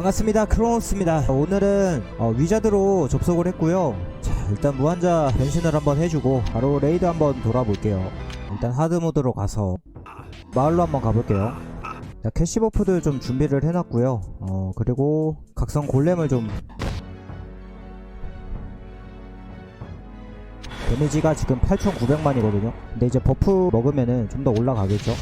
반갑습니다. 크로노스입니다. 오늘은 어, 위자드로 접속을 했고요. 자 일단 무한자 변신을 한번 해주고 바로 레이드 한번 돌아볼게요. 일단 하드모드로 가서 마을로 한번 가볼게요. 자 캐시버프들 좀 준비를 해놨고요. 어 그리고 각성 골렘을 좀 데미지가 지금 8,900만이거든요. 근데 이제 버프 먹으면은 좀 더 올라가겠죠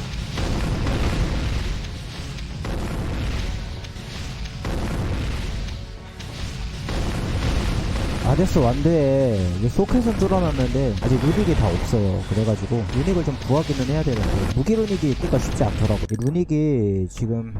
아데스 완드에 소켓은 뚫어놨는데 아직 루닉이 다 없어요. 그래가지고 루닉을 좀 구하기는 해야 되는데 무기 루닉이 뜨기가 쉽지 않더라고 이 루닉이 지금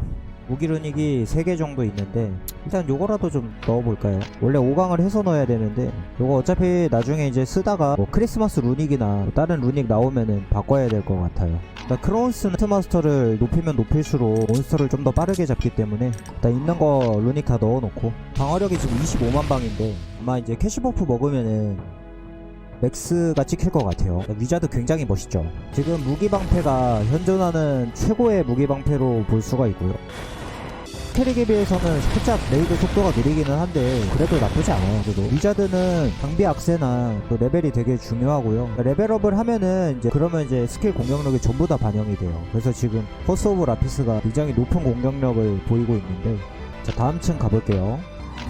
무기 루닉이 3개 정도 있는데 일단 요거라도 좀 넣어볼까요? 원래 5강을 해서 넣어야 되는데 요거 어차피 나중에 이제 쓰다가 뭐 크리스마스 루닉이나 뭐 다른 루닉 나오면은 바꿔야 될 것 같아요. 일단 크로운스 트마스터를 높이면 높일수록 몬스터를 좀 더 빠르게 잡기 때문에 일단 있는 거 루닉 다 넣어놓고 방어력이 지금 25만 방인데 아마 이제 캐시버프 먹으면은 맥스가 찍힐 것 같아요. 위자드 굉장히 멋있죠. 지금 무기방패가 현존하는 최고의 무기방패로 볼 수가 있고요. 캐릭에 비해서는 살짝 레이드 속도가 느리기는 한데 그래도 나쁘지 않아요. 그래도 위자드는 장비 악세나 또 레벨이 되게 중요하고요. 레벨업을 하면은 이제 그러면 이제 스킬 공격력이 전부 다 반영이 돼요. 그래서 지금 퍼스 오브 라피스가 굉장히 높은 공격력을 보이고 있는데 자 다음 층 가볼게요.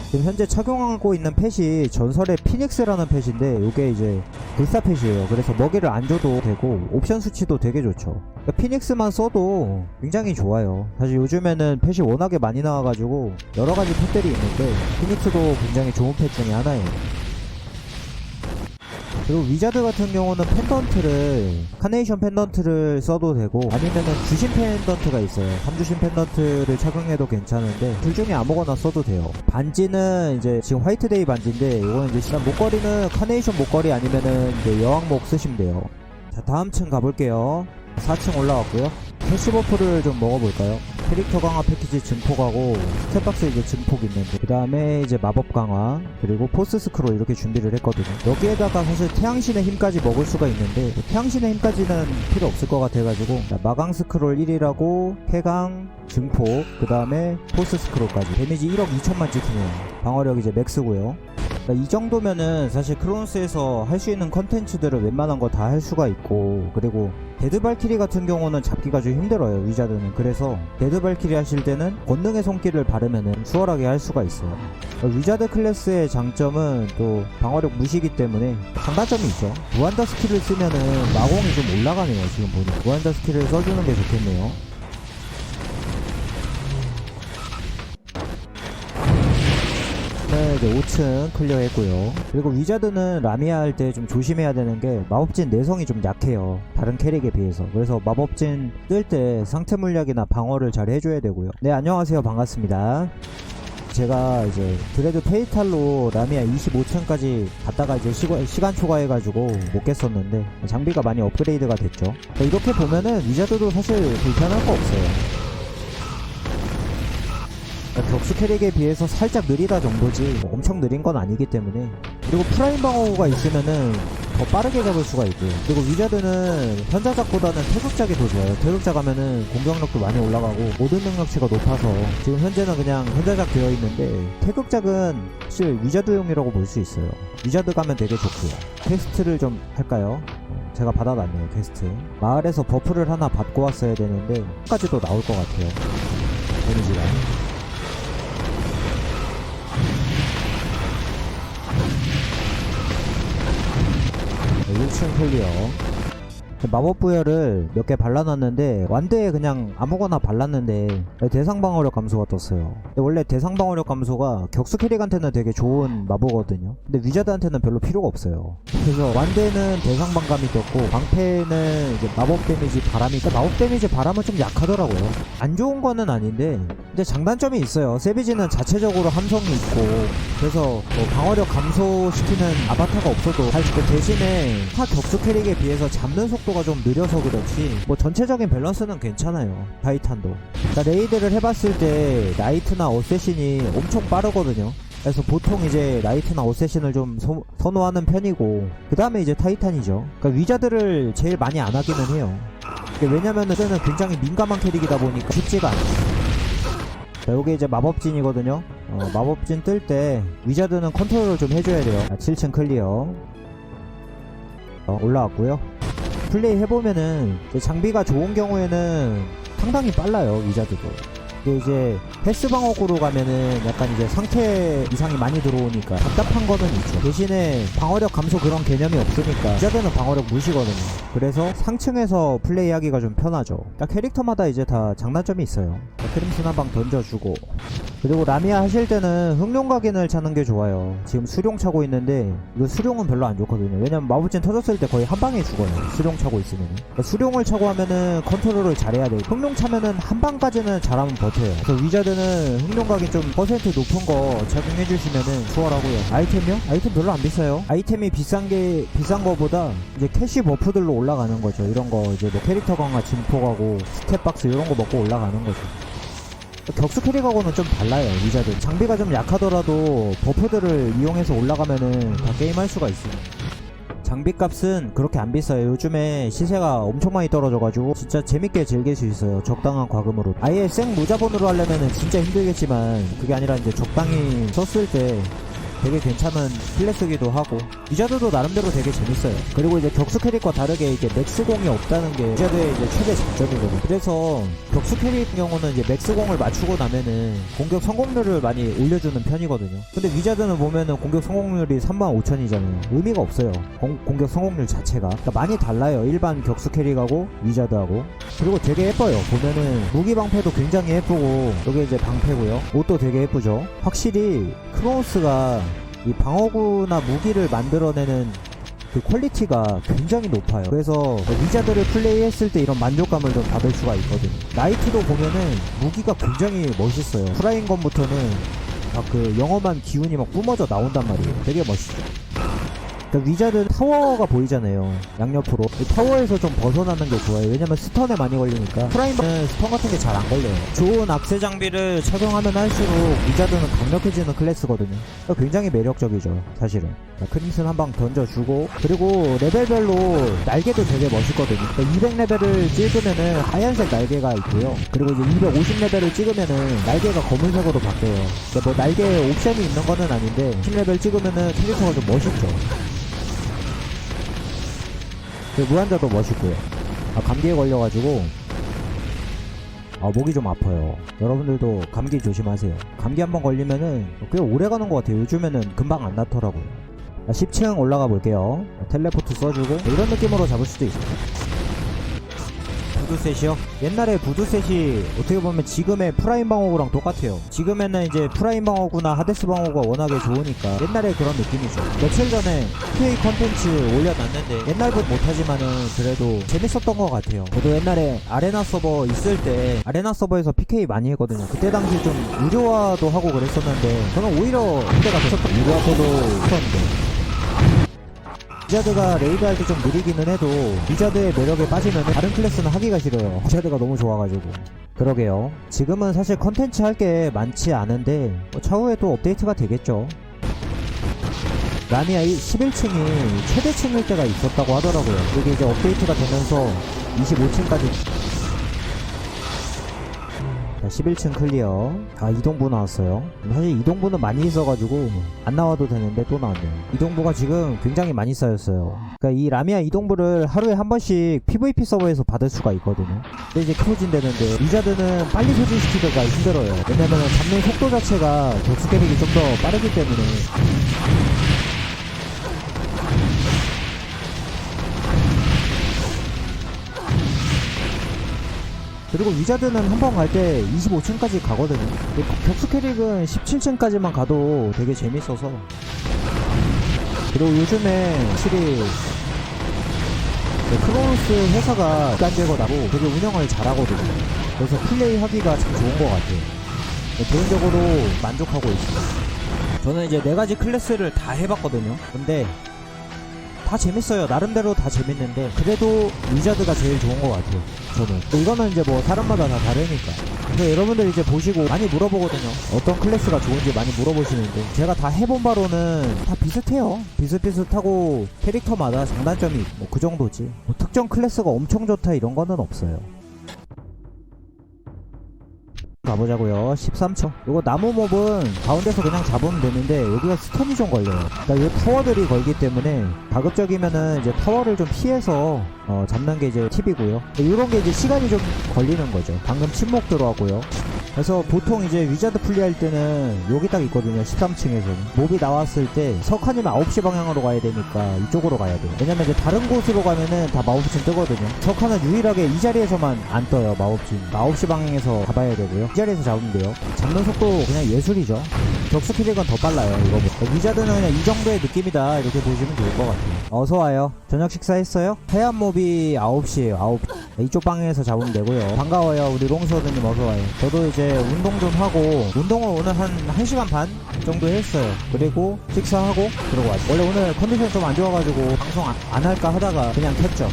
지금 현재 착용하고 있는 펫이 전설의 피닉스라는 펫인데 이게 이제 불사 펫이에요. 그래서 먹이를 안 줘도 되고 옵션 수치도 되게 좋죠. 그러니까 피닉스만 써도 굉장히 좋아요. 사실 요즘에는 펫이 워낙에 많이 나와가지고 여러 가지 펫들이 있는데 피닉스도 굉장히 좋은 펫 중에 하나예요. 그리고 위자드 같은 경우는 펜던트를 카네이션 펜던트를 써도 되고 아니면은 주신 펜던트가 있어요. 3주신 펜던트를 착용해도 괜찮은데 둘 중에 아무거나 써도 돼요. 반지는 이제 지금 화이트데이 반지인데 이거는 이제 일단 목걸이는 카네이션 목걸이 아니면은 여왕목 쓰시면 돼요. 자 다음 층 가볼게요. 4층 올라왔고요. 패시 버프를 좀 먹어볼까요? 캐릭터 강화 패키지 증폭하고 스텝박스 이제 증폭 있는데 그 다음에 이제 마법 강화 그리고 포스 스크롤 이렇게 준비를 했거든요. 여기에다가 사실 태양신의 힘까지 먹을 수가 있는데 뭐 태양신의 힘까지는 필요 없을 것 같아가지고 자, 마강 스크롤 1이라고 폐강 증폭 그 다음에 포스 스크롤까지. 데미지 1억 2천만 찍히네요. 방어력 이제 맥스고요. 그러니까 이 정도면은 사실 크로노스에서 할 수 있는 컨텐츠들을 웬만한 거 다 할 수가 있고 그리고 데드발키리 같은 경우는 잡기가 좀 힘들어요 위자드는. 그래서 데드발키리 하실 때는 권능의 손길을 바르면은 수월하게 할 수가 있어요. 위자드 클래스의 장점은 또 방어력 무시기 때문에 장단점이 있죠. 무한다 스킬을 쓰면은 마공이 좀 올라가네요 지금 보니. 무한다 스킬을 써주는 게 좋겠네요 네, 이제 5층 클리어했고요. 그리고 위자드는 라미아 할 때 좀 조심해야 되는 게 마법진 내성이 좀 약해요. 다른 캐릭에 비해서. 그래서 마법진 쓸때 상태 물약이나 방어를 잘 해줘야 되고요. 네, 안녕하세요. 반갑습니다. 제가 이제 드레드 페이탈로 라미아 25층까지 갔다가 이제 시간, 시간 초과해가지고 못 깼었는데 장비가 많이 업그레이드가 됐죠. 이렇게 보면은 위자드도 사실 불편할 거 없어요. 그러니까 격수 캐릭에 비해서 살짝 느리다 정도지. 뭐 엄청 느린 건 아니기 때문에. 그리고 프라임 방어가 있으면은 더 빠르게 잡을 수가 있고요 그리고 위자드는 현자작보다는 태극작이 더 좋아요. 태극작 하면은 공격력도 많이 올라가고 모든 능력치가 높아서. 지금 현재는 그냥 현자작 되어 있는데 태극작은 사실 위자드용이라고 볼 수 있어요. 위자드 가면 되게 좋고요. 퀘스트를 좀 할까요? 어, 제가 받아놨네요 퀘스트. 마을에서 버프를 하나 받고 왔어야 되는데 까지도 나올 것 같아요. 데미지가 1층 클리어 마법 부여를 몇 개 발라놨는데 완대에 그냥 아무거나 발랐는데 대상 방어력 감소가 떴어요. 원래 대상 방어력 감소가 격수 캐릭한테는 되게 좋은 마법거든요. 근데 위자드한테는 별로 필요가 없어요. 그래서 완대는 대상 방감이 떴고 방패는 이제 마법 데미지 바람이 마법 데미지 바람은 좀 약하더라고요. 안 좋은 거는 아닌데 근데 장단점이 있어요. 세비지는 자체적으로 함성이 있고 그래서 뭐 방어력 감소시키는 아바타가 없어도 할수 있고 대신에 타 격수 캐릭에 비해서 잡는 속도가 좀 느려서 그렇지 뭐 전체적인 밸런스는 괜찮아요 타이탄도. 그러니까 레이드를 해봤을 때 나이트나 어쌔신이 엄청 빠르거든요. 그래서 보통 이제 나이트나 어쌔신을 좀 서- 선호하는 편이고 그 다음에 이제 타이탄이죠. 그러니까 위자드를 제일 많이 안 하기는 해요. 왜냐면은 굉장히 민감한 캐릭이다 보니까 쉽지가 않아요 자, 요게 이제 마법진이거든요. 어, 마법진 뜰 때 위자드는 컨트롤을 좀 해줘야 돼요. 자, 7층 클리어. 어, 올라왔고요. 플레이 해보면은 장비가 좋은 경우에는 상당히 빨라요 위자드도. 근데 이제 헬스 방어구로 가면은 약간 이제 상태 이상이 많이 들어오니까 답답한 거는 있죠. 대신에 방어력 감소 그런 개념이 없으니까 위자드는 방어력 무시거든요. 그래서 상층에서 플레이하기가 좀 편하죠. 딱 캐릭터마다 이제 다 장단점이 있어요. 자, 크림슨 한 방 던져주고 그리고 라미아 하실 때는 흑룡 각인을 차는 게 좋아요. 지금 수룡 차고 있는데 이거 수룡은 별로 안 좋거든요. 왜냐면 마법진 터졌을 때 거의 한 방에 죽어요. 수룡 차고 있으면. 그러니까 수룡을 차고 하면은 컨트롤을 잘해야 돼요. 흑룡 차면은 한 방까지는 잘하면 버 텨요. 그래서 위자드는 흑룡 각인 좀 퍼센트 높은 거 착용해 주시면은 수월하고요. 아이템이요? 아이템 별로 안 비싸요. 아이템이 비싼 게 비싼 거보다 이제 캐시 버프들로 올라가는 거죠. 이런 거 이제 뭐 캐릭터 강화 진포 가고 스텝박스 이런 거 먹고 올라가는 거죠. 격수 캐릭하고는 좀 달라요 위자드 장비가 좀 약하더라도 버프들을 이용해서 올라가면은 다 게임할 수가 있어요 장비 값은 그렇게 안 비싸요. 요즘에 시세가 엄청 많이 떨어져가지고 진짜 재밌게 즐길 수 있어요. 적당한 과금으로. 아예 생 무자본으로 하려면은 진짜 힘들겠지만 그게 아니라 이제 적당히 썼을 때 되게 괜찮은 클래스기도 하고 위자드도 나름대로 되게 재밌어요. 그리고 이제 격수 캐릭과 다르게 이제 맥스공이 없다는 게 위자드의 이제 최대 장점이거든요. 그래서 격수 캐릭 경우는 이제 맥스공을 맞추고 나면은 공격 성공률을 많이 올려주는 편이거든요. 근데 위자드는 보면은 공격 성공률이 35,000이잖아요. 의미가 없어요. 공, 공격 성공률 자체가. 그러니까 많이 달라요. 일반 격수 캐릭하고 위자드하고. 그리고 되게 예뻐요. 보면은 무기 방패도 굉장히 예쁘고 여기 이제 방패고요. 옷도 되게 예쁘죠. 확실히 크로노스가 이 방어구나 무기를 만들어내는 그 퀄리티가 굉장히 높아요. 그래서 위자드를 플레이했을 때 이런 만족감을 좀 받을 수가 있거든요. 나이트도 보면은 무기가 굉장히 멋있어요. 프라인건부터는 막 그 영험한 기운이 막 뿜어져 나온단 말이에요. 되게 멋있죠. 그러니까 위자드는 타워가 보이잖아요. 양옆으로. 이 타워에서 좀 벗어나는 게 좋아요. 왜냐면 스턴에 많이 걸리니까. 프라임은 스턴 같은 게 잘 안 걸려요. 좋은 악세 장비를 착용하면 할수록 위자드는 강력해지는 클래스거든요. 그러니까 굉장히 매력적이죠. 사실은. 자, 크림슨 한 방 던져주고. 그리고 레벨별로 날개도 되게 멋있거든요. 그러니까 200레벨을 찍으면은 하얀색 날개가 있고요. 그리고 이제 250레벨을 찍으면은 날개가 검은색으로 바뀌어요. 그러니까 뭐 날개에 옵션이 있는 거는 아닌데 10레벨 찍으면은 캐릭터가 좀 멋있죠. 그 무한자도 멋있고요. 아, 감기에 걸려가지고 아, 목이 좀 아파요. 여러분들도 감기 조심하세요. 감기 한번 걸리면은 꽤 오래 가는 것 같아요. 요즘에는 금방 안 낫더라고요. 아, 10층 올라가 볼게요. 텔레포트 써주고 이런 느낌으로 잡을 수도 있어요. 부두셋이요? 옛날에 부두셋이 어떻게 보면 지금의 프라임 방어구랑 똑같아요. 지금에는 이제 프라임 방어구나 하데스 방어구가 워낙에 좋으니까 옛날에 그런 느낌이죠. 며칠 전에 PA 컨텐츠 올려놨는데 옛날보다 못하지만은 그래도 재밌었던 것 같아요. 저도 옛날에 아레나 서버 있을 때 아레나 서버에서 PK 많이 했거든요. 그때 당시 좀 무료화도 하고 그랬었는데 저는 오히려 그때가 더 좋았던 무료화도 했었는데 위자드가 레이드 할 때 좀 느리기는 해도 위자드의 매력에 빠지면 다른 클래스는 하기가 싫어요. 위자드가 너무 좋아가지고. 그러게요. 지금은 사실 컨텐츠 할 게 많지 않은데 뭐 차후에 또 업데이트가 되겠죠. 라미아 11층이 최대층일 때가 있었다고 하더라고요. 그게 이제 업데이트가 되면서 25층까지 자, 11층 클리어. 아, 이동부 나왔어요. 사실 이동부는 많이 있어가지고, 안 나와도 되는데 또 나왔네요. 이동부가 지금 굉장히 많이 쌓였어요. 그니까 이 라미아 이동부를 하루에 한 번씩 PVP 서버에서 받을 수가 있거든요. 근데 이제 켜진다는데, 리자드는 빨리 소진시키기가 힘들어요. 왜냐면 잡는 속도 자체가 격수 캐릭이 좀 더 빠르기 때문에. 그리고 위자드는 한 번 갈 때 25층까지 가거든요. 격수 캐릭은 17층까지만 가도 되게 재밌어서. 그리고 요즘에 확실히 네, 크로노스 회사가 깐되거나고 되게 운영을 잘하거든요. 그래서 플레이 하기가 참 좋은 것 같아요. 네, 개인적으로 만족하고 있습니다. 저는 이제 네 가지 클래스를 다 해봤거든요. 근데 다 재밌어요. 나름대로 다 재밌는데 그래도 위자드가 제일 좋은 것 같아요. 저는. 이거는 이제 뭐 사람마다 다 다르니까. 근데 여러분들 이제 보시고 많이 물어보거든요. 어떤 클래스가 좋은지 많이 물어보시는데 제가 다 해본 바로는 다 비슷해요. 비슷비슷하고 캐릭터마다 장단점이 뭐그 정도지. 뭐 특정 클래스가 엄청 좋다 이런 거는 없어요. 가보자고요. 13초 이거 나무 몹은 가운데서 그냥 잡으면 되는데 여기가 스턴이 좀 걸려요. 그러니까 이 타워들이 걸기 때문에 가급적이면은 이제 타워를 좀 피해서 어, 잡는 게 이제 팁이고요. 이런 게 이제 시간이 좀 걸리는 거죠. 방금 침묵 들어왔고요. 그래서 보통 이제 위자드 플레이할 때는 여기 딱 있거든요. 13층에서는 몹이 나왔을 때 석하님 9시 방향으로 가야 되니까 이쪽으로 가야 돼요. 왜냐면 이제 다른 곳으로 가면은 다 마법진 뜨거든요. 석하는 유일하게 이 자리에서만 안 떠요 마법진. 9시 방향에서 가봐야 되고요 이 자리에서 잡으면 돼요. 잡는 속도 그냥 예술이죠. 격수 캐릭은 더 빨라요 이거보다 위자드는 그냥 이 정도의 느낌이다 이렇게 보시면 좋을 것 같아요. 어서와요. 저녁 식사했어요? 몹이 9시에요 9시 이쪽 방향에서 잡으면 되고요. 반가워요 우리 롱서드님 어서와요. 저도 이제 운동 좀 하고 운동을 오늘 한 1시간 반 정도 했어요. 그리고 식사하고 그러고 왔어요 원래 오늘 컨디션 좀 안 좋아가지고 방송 안, 안 할까 하다가 그냥 켰죠.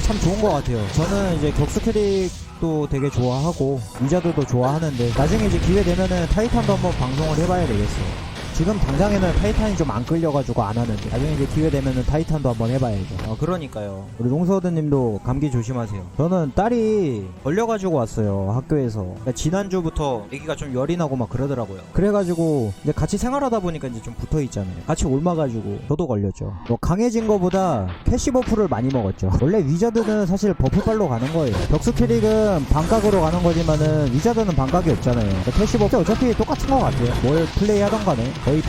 참 좋은 것 같아요. 저는 이제 격수 캐릭 도 되게 좋아하고 위자드도 좋아하는데 나중에 이제 기회 되면은 타이탄도 한번 방송을 해봐야 되겠어요. 지금 당장에는 타이탄이 좀 안 끌려가지고 안 하는데 나중에 이제 기회 되면은 타이탄도 한번 해봐야죠. 어, 그러니까요. 우리 농서드님도 감기 조심하세요. 저는 딸이 걸려가지고 왔어요 학교에서. 그러니까 지난주부터 아기가 좀 열이 나고 막 그러더라고요. 그래가지고 이제 같이 생활하다 보니까 이제 좀 붙어 있잖아요. 같이 옮아가지고 저도 걸렸죠. 뭐 강해진 거보다 캐시 버프를 많이 먹었죠. 원래 위자드는 사실 버프발로 가는 거예요. 격수 캐릭은 반각으로 가는 거지만은 위자드는 반각이 없잖아요. 그러니까 캐시 버프 어차피 똑같은 것 같아요. 뭘 플레이하던 간에 거의 비-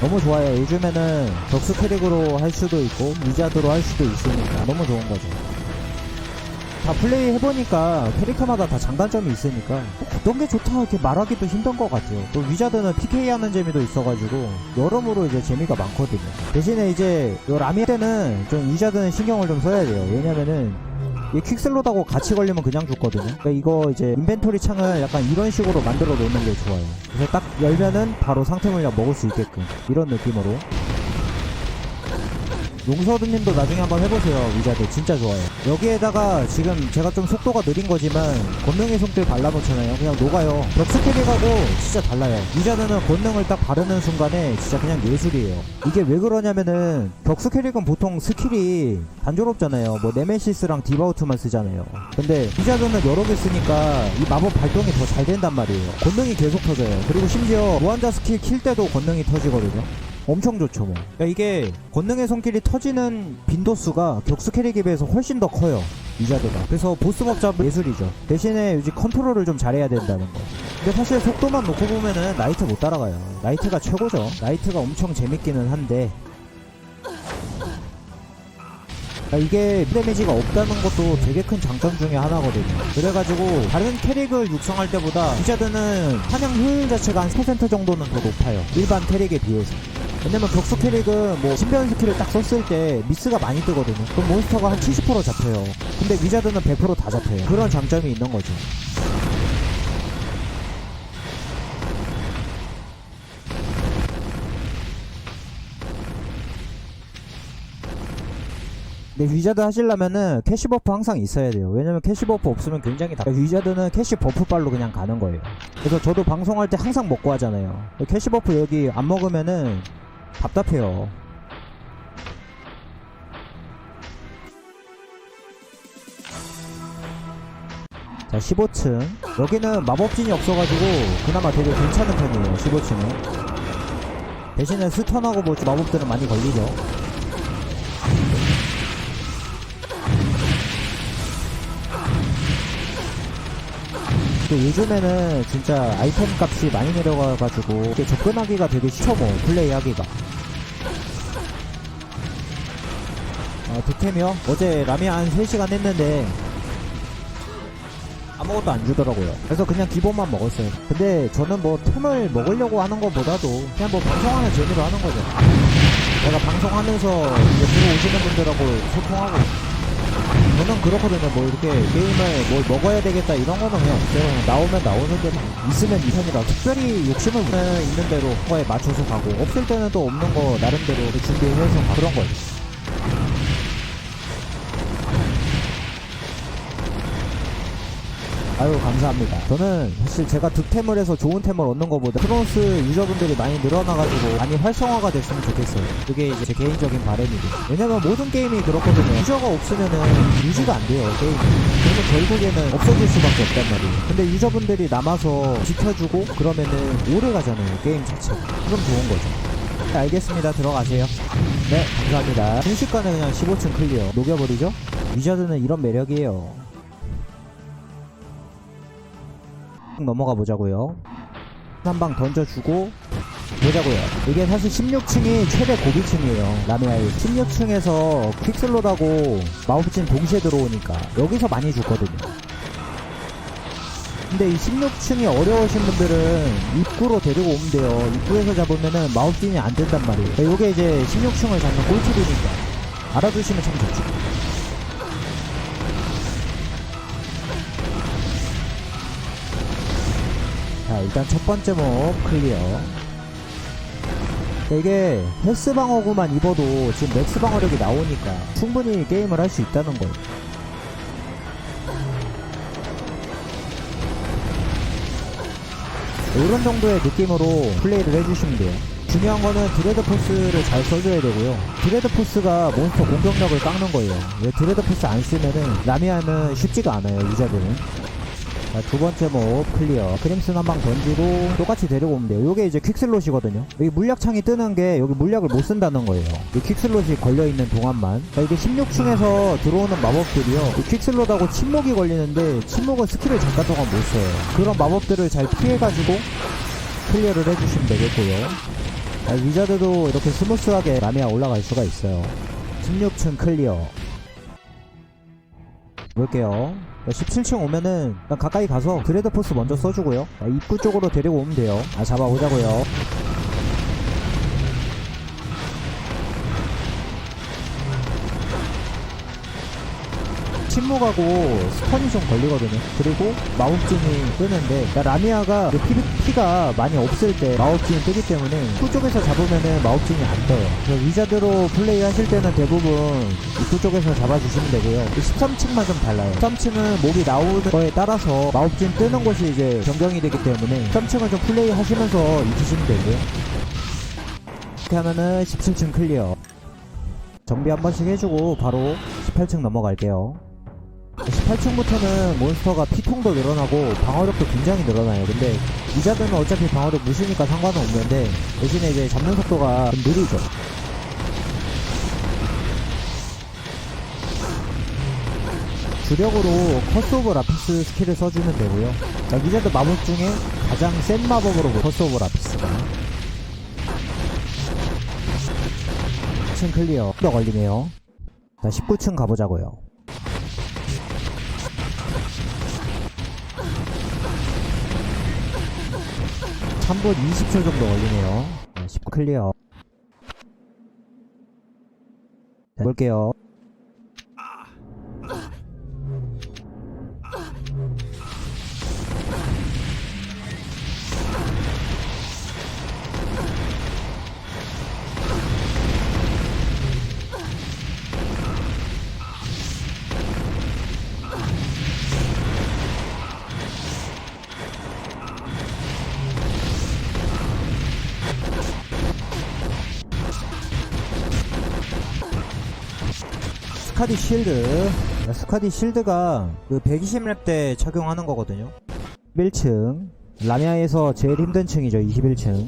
너무 좋아요. 요즘에는 격수 캐릭으로 할 수도 있고 위자드로 할 수도 있으니까 너무 좋은 거죠. 다 플레이 해보니까 캐릭터마다 다 장단점이 있으니까 어떤 게 좋다 이렇게 말하기도 힘든 것 같아요. 또 위자드는 PK 하는 재미도 있어가지고 여러모로 이제 재미가 많거든요. 대신에 이제 요 라미 때는 좀 위자드는 신경을 좀 써야 돼요. 왜냐면은 이 퀵슬로다고 같이 걸리면 그냥 죽거든요. 그러니까 이거 이제 인벤토리 창을 약간 이런 식으로 만들어 놓는 게 좋아요. 그래서 딱 열면은 바로 상태 물량 먹을 수 있게끔 이런 느낌으로. 용서드님도 나중에 한번 해보세요. 위자드 진짜 좋아요. 여기에다가 지금 제가 좀 속도가 느린 거지만 권능의 손길 발라놓잖아요. 그냥 녹아요. 격수 캐릭하고 진짜 달라요. 위자드는 권능을 딱 바르는 순간에 진짜 그냥 예술이에요. 이게 왜 그러냐면은 격수 캐릭은 보통 스킬이 단조롭잖아요. 뭐 네메시스랑 디바우트만 쓰잖아요. 근데 위자드는 여러 개 쓰니까 이 마법 발동이 더 잘 된단 말이에요. 권능이 계속 터져요. 그리고 심지어 무한자 스킬 킬 때도 권능이 터지거든요 엄청 좋죠 뭐. 그러니까 이게 권능의 손길이 터지는 빈도수가 격수 캐릭에 비해서 훨씬 더 커요 위자드가. 그래서 보스몹 잡 예술이죠. 대신에 요즘 컨트롤을 좀 잘해야 된다는 거. 근데 사실 속도만 놓고 보면은 나이트 못 따라가요. 나이트가 최고죠. 나이트가 엄청 재밌기는 한데. 그러니까 이게 데미지가 없다는 것도 되게 큰 장점 중에 하나거든요. 그래가지고 다른 캐릭을 육성할 때보다 위자드는 사냥 효율 자체가 한10% 정도는 더 높아요. 일반 캐릭에 비해서. 왜냐면 격수 캐릭은 뭐 신변 스킬을 딱 썼을 때 미스가 많이 뜨거든요. 그럼 몬스터가 한 70% 잡혀요. 근데 위자드는 100%다 잡혀요. 그런 장점이 있는 거죠. 근데 위자드 하시려면은 캐시 버프 항상 있어야 돼요. 왜냐면 캐시 버프 없으면 굉장히 다. 위자드는 캐시 버프 발로 그냥 가는 거예요. 그래서 저도 방송할 때 항상 먹고 하잖아요. 캐시 버프 여기 안 먹으면은 답답해요. 자, 15층. 여기는 마법진이 없어가지고 그나마 되게 괜찮은 편이에요. 15층은. 대신에 스턴하고 뭐 마법들은 많이 걸리죠. 근데 요즘에는 진짜 아이템 값이 많이 내려가가지고 접근하기가 되게 쉬워 뭐 플레이하기가 아 득템이요? 어제 라면 한 3시간 했는데 아무것도 안 주더라고요 그래서 그냥 기본만 먹었어요 근데 저는 뭐 템을 먹으려고 하는 것보다도 그냥 뭐 방송하는 재미로 하는 거죠 내가 방송하면서 이제 들어오시는 분들하고 소통하고 저는 그렇거든요. 뭐 이렇게 게임을 뭘 먹어야 되겠다 이런 거는 그냥. 그냥 나오면 나오는 대로 있으면 이선이라 특별히 욕심을 있는 대로 거에 맞춰서 가고 없을 때는 또 없는 거 나름대로 준비해서 가- 그런 거죠. 아유 감사합니다. 저는 사실 제가 득템을 해서 좋은 템을 얻는 것보다 크로노스 유저분들이 많이 늘어나가지고 많이 활성화가 됐으면 좋겠어요. 그게 이제 제 개인적인 바람이고. 왜냐면 모든 게임이 그렇거든요. 유저가 없으면은 유지가 안 돼요 게임이. 그러면 결국에는 없어질 수밖에 없단 말이에요. 근데 유저분들이 남아서 지켜주고 그러면은 오래 가잖아요 게임 자체가. 그럼 좋은 거죠. 네, 알겠습니다. 들어가세요. 네 감사합니다. 순식간에 그냥 15층 클리어 녹여버리죠? 위저드는 이런 매력이에요 넘어가 보자고요. 한 방 던져주고 보자고요. 이게 사실 16층이 최대 고비층이에요. 라메아이. 16층에서 퀵슬로라고 마법진 동시에 들어오니까 여기서 많이 죽거든요. 근데 이 16층이 어려우신 분들은 입구로 데리고 오면 돼요. 입구에서 잡으면은 마법진이 안 된단 말이에요. 요게 이제 16층을 잡는 꿀팁이니까 알아두시면 참 좋죠 자 일단 첫 번째 몹 클리어. 자, 이게 헬스 방어구만 입어도 지금 맥스 방어력이 나오니까 충분히 게임을 할 수 있다는 거예요. 이런 정도의 느낌으로 플레이를 해주시면 돼요. 중요한 거는 드레드 포스를 잘 써줘야 되고요. 드레드 포스가 몬스터 공격력을 깎는 거예요. 왜 드레드 포스 안 쓰면은 라미아는 쉽지가 않아요 유저들은 자, 두 번째 몹 클리어. 크림슨 한 방 던지고 똑같이 데리고 오면 돼요. 요게 이제 퀵슬롯이거든요. 여기 물약창이 뜨는 게 여기 물약을 못 쓴다는 거예요. 이 퀵슬롯이 걸려있는 동안만. 자, 이게 16층에서 들어오는 마법들이요. 이 퀵슬롯하고 침묵이 걸리는데 침묵은 스킬을 잠깐 동안 못 써요. 그런 마법들을 잘 피해가지고 클리어를 해주시면 되겠고요. 자, 위자드도 이렇게 스무스하게 라미아 올라갈 수가 있어요. 16층 클리어. 볼게요. 17층 오면은 가까이 가서 그레드 포스 먼저 써주고요. 자, 입구 쪽으로 데리고 오면 돼요. 아, 잡아오자고요. 침묵하고 스턴이 좀 걸리거든요. 그리고 마법진이 뜨는데 그러니까 라미아가 그 피, 가 많이 없을 때 마법진이 뜨기 때문에 입구 쪽에서 잡으면은 마법진이 안 떠요. 그래서 위자드로 플레이 하실 때는 대부분 입구 쪽에서 잡아주시면 되고요. 13층만 좀 달라요. 13층은 몹이 나오는 거에 따라서 마법진 뜨는 곳이 이제 변경이 되기 때문에 13층은 좀 플레이 하시면서 익히시면 되고요. 이렇게 하면은 17층 클리어. 정비 한 번씩 해주고 바로 18층 넘어갈게요. 18층부터는 몬스터가 피통도 늘어나고 방어력도 굉장히 늘어나요. 근데 이자드는 어차피 방어력 무시니까 상관은 없는데 대신에 이제 잡는 속도가 좀 느리죠. 주력으로 커스 오브 라피스 스킬을 써주면 되고요. 자, 위자드 마법 중에 가장 센 마법으로 커스 오브 라피스가 10층 클리어 더 걸리네요. 자, 19층 가보자고요. 삼분 20초 정도 걸리네요. 네, 19 클리어. 자, 볼게요. 스카디 실드. 자, 스카디 실드가 그 120렙 때 착용하는 거거든요. 1층. 라미아에서 제일 힘든 층이죠. 21층.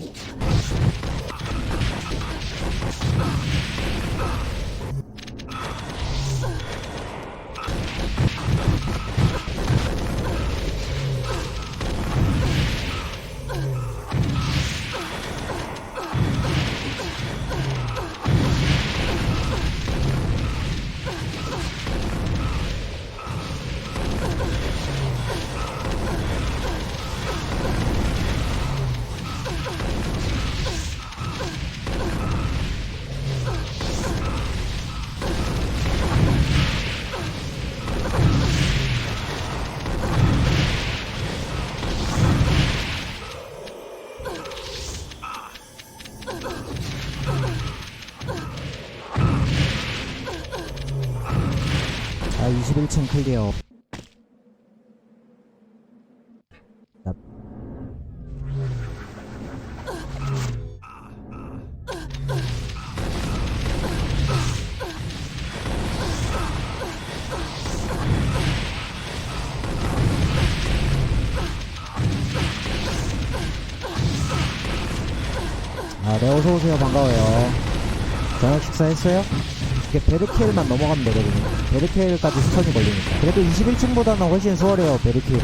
2층 클리어. 나... 아, 네, 어서오세요. 반가워요. 저녁 식사했어요? 이게 베르케일만 넘어가면 되거든요. 베르케일까지 스턴이 걸리니까. 그래도 21층보다는 훨씬 수월해요, 베르케일이.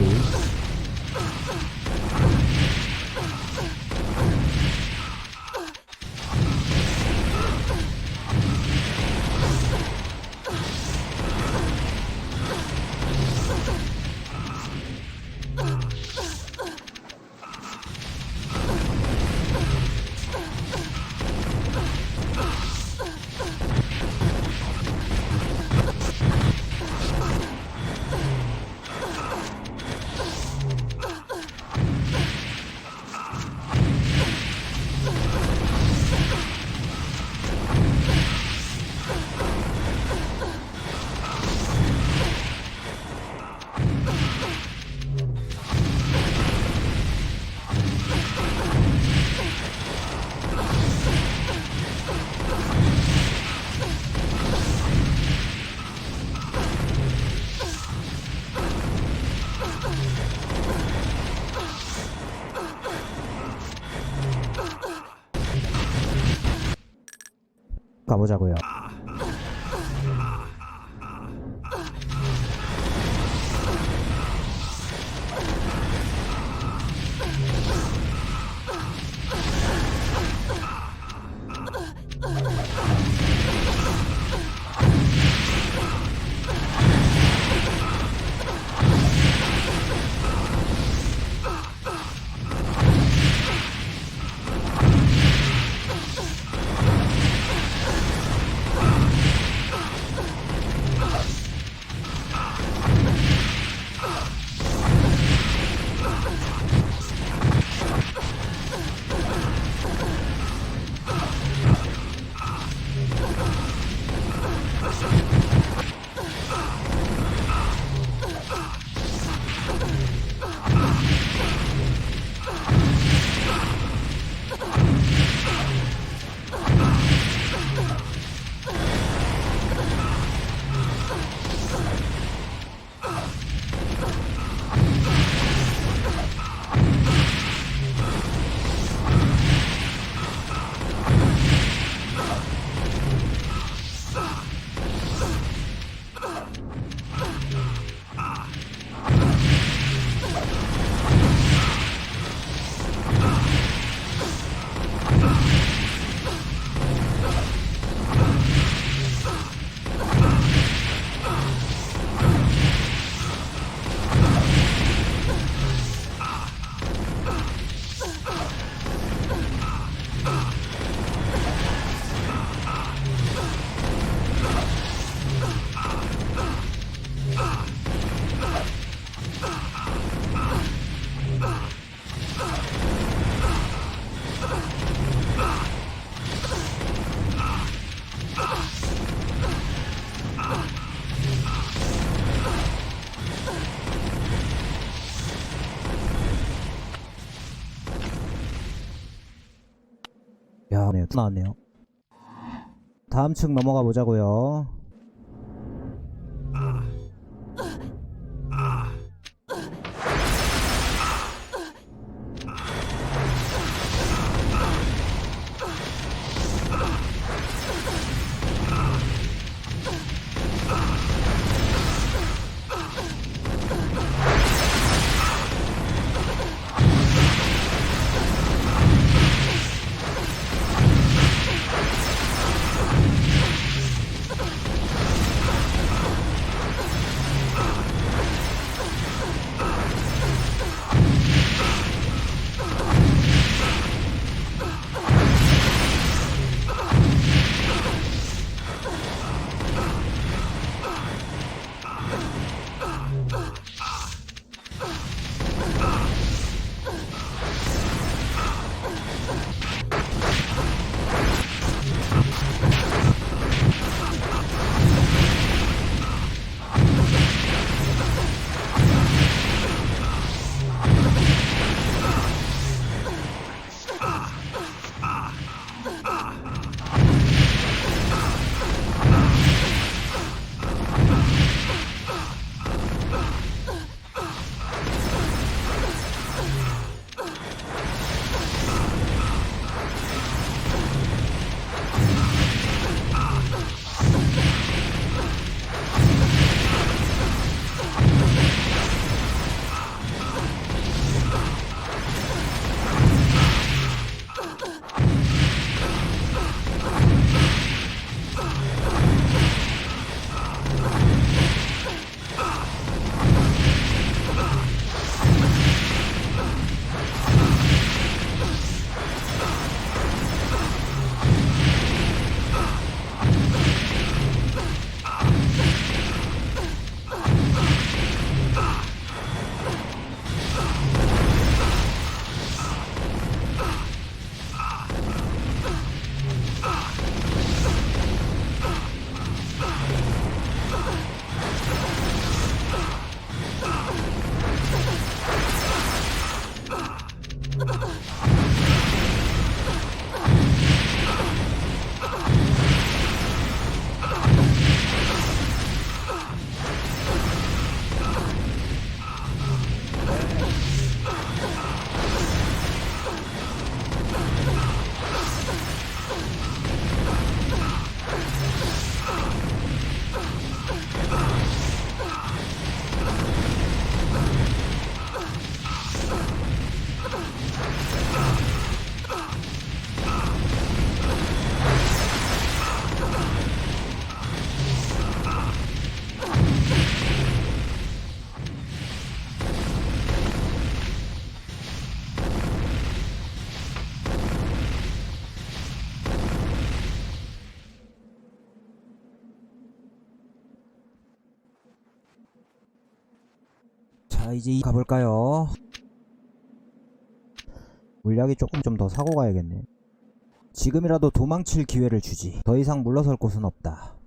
보자고요. 또 나왔네요. 다음 층 넘어가 보자고요. 자 이제 이 가볼까요? 물약이 조금 좀 더 사고 가야겠네. 지금이라도 도망칠 기회를 주지. 더 이상 물러설 곳은 없다. 다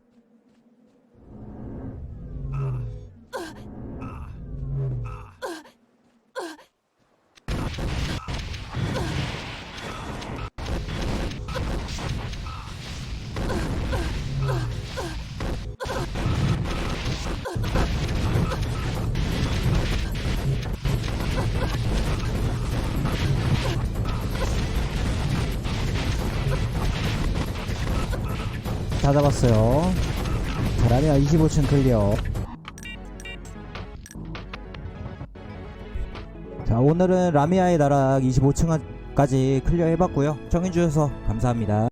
25층 클리어. 자 오늘은 라미아의 나락 25층까지 클리어 해봤고요. 청해주셔서 감사합니다